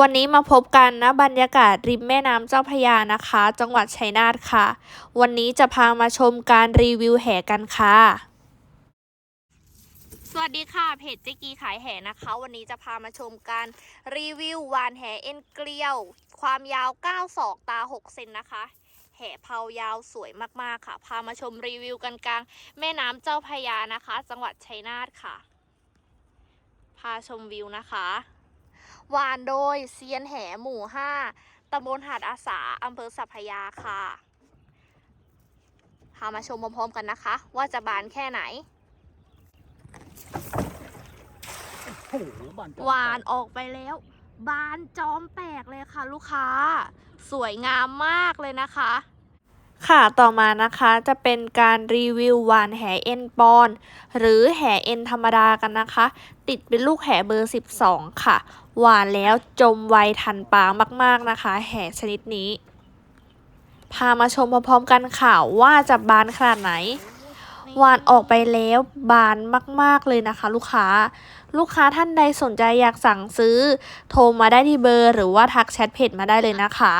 วันนี้มาพบกันนะบรรยากาศริมแม่น้ำเจ้าพยานะคะ จังหวัดชัยนาทค่ะ วันนี้จะพามาชมการรีวิวแห่กันค่ะ สวัสดีค่ะเพจเจกีขายแห่นะคะ วันนี้จะพามาชมการรีวิววานแห่เอ็นเกลียว ความยาว9ศอกตา 6 เซนนะคะแห่เผายาวสวยมากๆค่ะ พามาชมรีวิวกันกลางแม่น้ำเจ้าพยานะคะ จังหวัดชัยนาทค่ะ พาชมวิวนะคะ วานโดยเซียนแหหมู่5ตำบลหาดอาสาอำเภอสัพพยาค่ะพามาชมพร้อมๆกันนะคะ ว่าจะบานแค่ไหนโอ้โหบานจังวานออกไปแล้ว บานจอมแปลกเลยค่ะ ลูกค้า สวยงามมากเลยนะคะ ค่ะ ต่อมานะคะจะเป็นการรีวิวหวานแหเอ็นปอน หรือแหเอ็นธรรมดากันนะคะ ติดเป็นลูกแหเบอร์ 12 ค่ะ หวานแล้วจมไวทันปลามากๆนะคะ แหชนิดนี้ พามาชมพร้อมๆกันค่ะว่าจะบานขนาดไหนหวานออกไปแล้วบานมาก ๆ เลยนะคะ ลูกค้า ลูกค้าท่านใดสนใจอยากสั่งซื้อ โทรมาได้ที่เบอร์หรือว่าทักแชทเพจมาได้เลยนะคะ